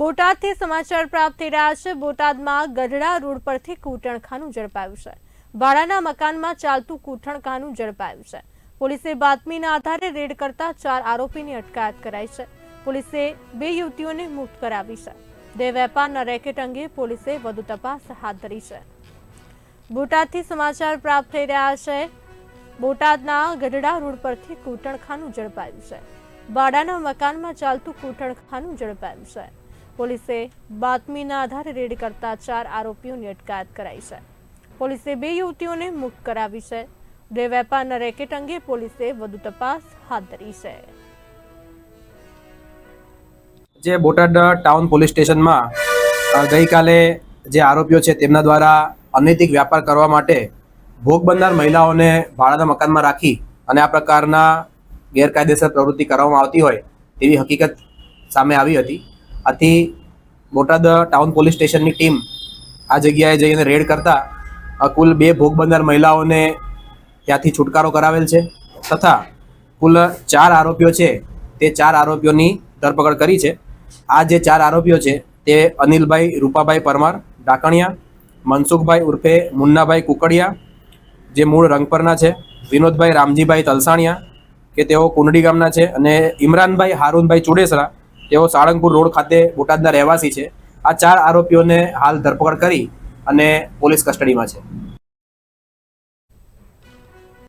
બોટાદથી સમાચાર પ્રાપ્ત થઈ રહ્યા છે. બોટાદમાં ગઢડા રોડ પરથી કૂટણખાનું ઝડપાયું છે. ભાડાના મકાનમાં ચાલતું કૂટણખાનું ઝડપાયું છે. પોલીસે બાતમીના આધારે રેડ કરતા ચાર આરોપીની અટકાયત કરાઈ છે. પોલીસે બે યુવતીઓને મુક્ત કરાવી છે. દેહ વેપારના રેકેટ અંગે પોલીસે વધુ તપાસ હાથ ધરી છે. બોટાદથી સમાચાર પ્રાપ્ત થઈ રહ્યા છે. બોટાદના ગઢડા રોડ પરથી કૂટણખાનું ઝડપાયું છે. ભાડાના મકાનમાં ચાલતું કૂટણખાનું ઝડપાયું છે. પોલીસે બાતમીના આધારે રેડ કરતા ચાર આરોપીઓની અટકાયત કરાઈ છે. પોલીસે બે યુવતીઓને મુક્ત કરાવી છે. બે વેપારના રેકેટ અંગે પોલીસે વધુ તપાસ હાથ ધરી છે. જે બોટાદ ટાઉન પોલીસ સ્ટેશનમાં ગઈકાલે જે આરોપીઓ છે તેમના દ્વારા અનૈતિક વ્યાપાર કરવા માટે ભોગ બનનાર મહિલાઓને ભાડાના મકાનમાં રાખી અને આ પ્રકારના ગેરકાયદેસર પ્રવૃત્તિ કરવામાં આવતી હોય તેવી હકીકત સામે આવી હતી. આથી બોટાદ ટાઉન પોલીસ સ્ટેશનની ટીમ આ જગ્યાએ જઈને રેડ કરતા કુલ બે ભોગ બનનાર મહિલાઓને ત્યાંથી છુટકારો કરાવેલ છે તથા કુલ ચાર આરોપીઓ છે તે ચાર આરોપીઓની ધરપકડ કરી છે. આ જે ચાર આરોપીઓ છે તે અનિલભાઈ, રૂપાભાઈ પરમાર, ડાકણિયા, મનસુખભાઈ ઉર્ફે મુન્નાભાઈ કુકડિયા, જે મૂળ રંગપરના છે, વિનોદભાઈ રામજીભાઈ તલસાણિયા, કે તેઓ કુંડડી ગામના છે, અને ઇમરાનભાઈ હારૂનભાઈ ચુડેસરા તેઓ સાળંગપુર રોડ ખાતે બોટાદના રહેવાસી છે. આ ચાર આરોપીઓને હાલ ધરપકડ કરી અને પોલીસ કસ્ટડીમાં છે.